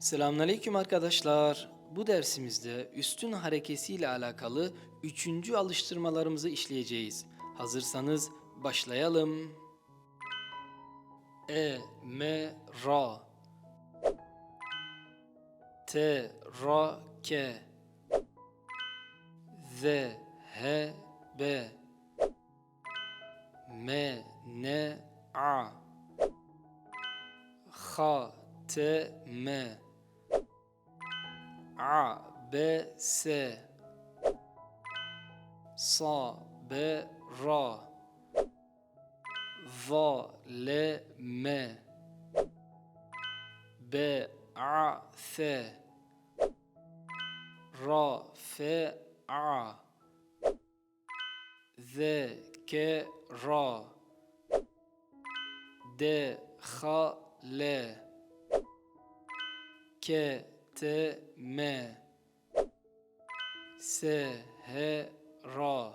Selamünaleyküm arkadaşlar. Bu dersimizde üstün harekesiyle alakalı üçüncü alıştırmalarımızı işleyeceğiz. Hazırsanız başlayalım. E, me, ra. T, ra, ke. Z, he, be. Me, ne, a. Ha, te, me. A, B, S. Sa, B, Ra. Va, Le, Me. B, A, F. Ra, F, A. Z, K, Ra. D, H, L. K, T, M. S, H, Ra.